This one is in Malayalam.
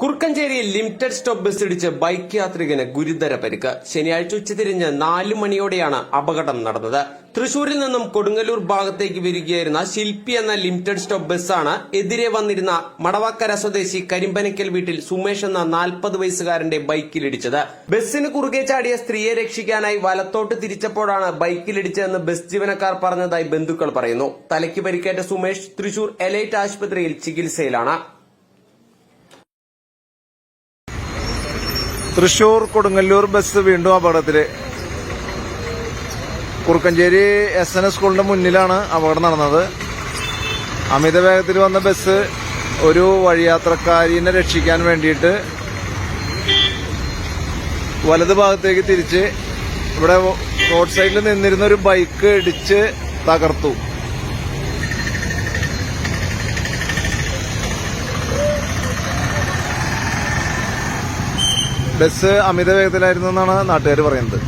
കുറുക്കഞ്ചേരിയിൽ ലിമിറ്റഡ് സ്റ്റോപ്പ് ബസ് ഇടിച്ച് ബൈക്ക് യാത്രികന് ഗുരുതര പരിക്ക്. ശനിയാഴ്ച ഉച്ചതിരിഞ്ഞ് നാലു മണിയോടെയാണ് അപകടം നടന്നത്. തൃശൂരിൽ നിന്നും കൊടുങ്ങല്ലൂർ ഭാഗത്തേക്ക് വരികയായിരുന്ന ശില്പി എന്ന ലിമിറ്റഡ് സ്റ്റോപ്പ് ബസ്സാണ് എതിരെ വന്നിരുന്ന മടവാക്കര സ്വദേശി കരിമ്പനക്കൽ വീട്ടിൽ സുമേഷ് എന്ന നാൽപ്പത് വയസ്സുകാരന്റെ ബൈക്കിലിടിച്ചത് ബസ്സിന് കുറുകെ ചാടിയ സ്ത്രീയെ രക്ഷിക്കാനായി വലത്തോട്ട് തിരിച്ചപ്പോഴാണ് ബൈക്കിലിടിച്ചതെന്ന് ബസ് ജീവനക്കാർ പറഞ്ഞതായി ബന്ധുക്കൾ പറയുന്നു. തലയ്ക്ക് പരിക്കേറ്റ സുമേഷ് തൃശൂർ എലൈറ്റ് ആശുപത്രിയിൽ ചികിത്സയിലാണ്. തൃശൂർ കൊടുങ്ങല്ലൂർ ബസ് വീണ്ടും അപകടത്തിൽ കുറുക്കഞ്ചേരി എസ് എൻ എസ് സ്കൂളിന്റെ മുന്നിലാണ് അപകടം നടന്നത്. അമിത വേഗത്തിൽ വന്ന ബസ് ഒരു വഴിയാത്രക്കാരിനെ രക്ഷിക്കാൻ വേണ്ടിയിട്ട് വലത് ഭാഗത്തേക്ക് തിരിച്ച് ഇവിടെ റോഡ് സൈഡിൽ നിന്നിരുന്ന ഒരു ബൈക്ക് ഇടിച്ച് തകർത്തു. ബസ് അമിത വേഗത്തിലായിരുന്നു എന്നാണ് നാട്ടുകാർ പറയുന്നത്.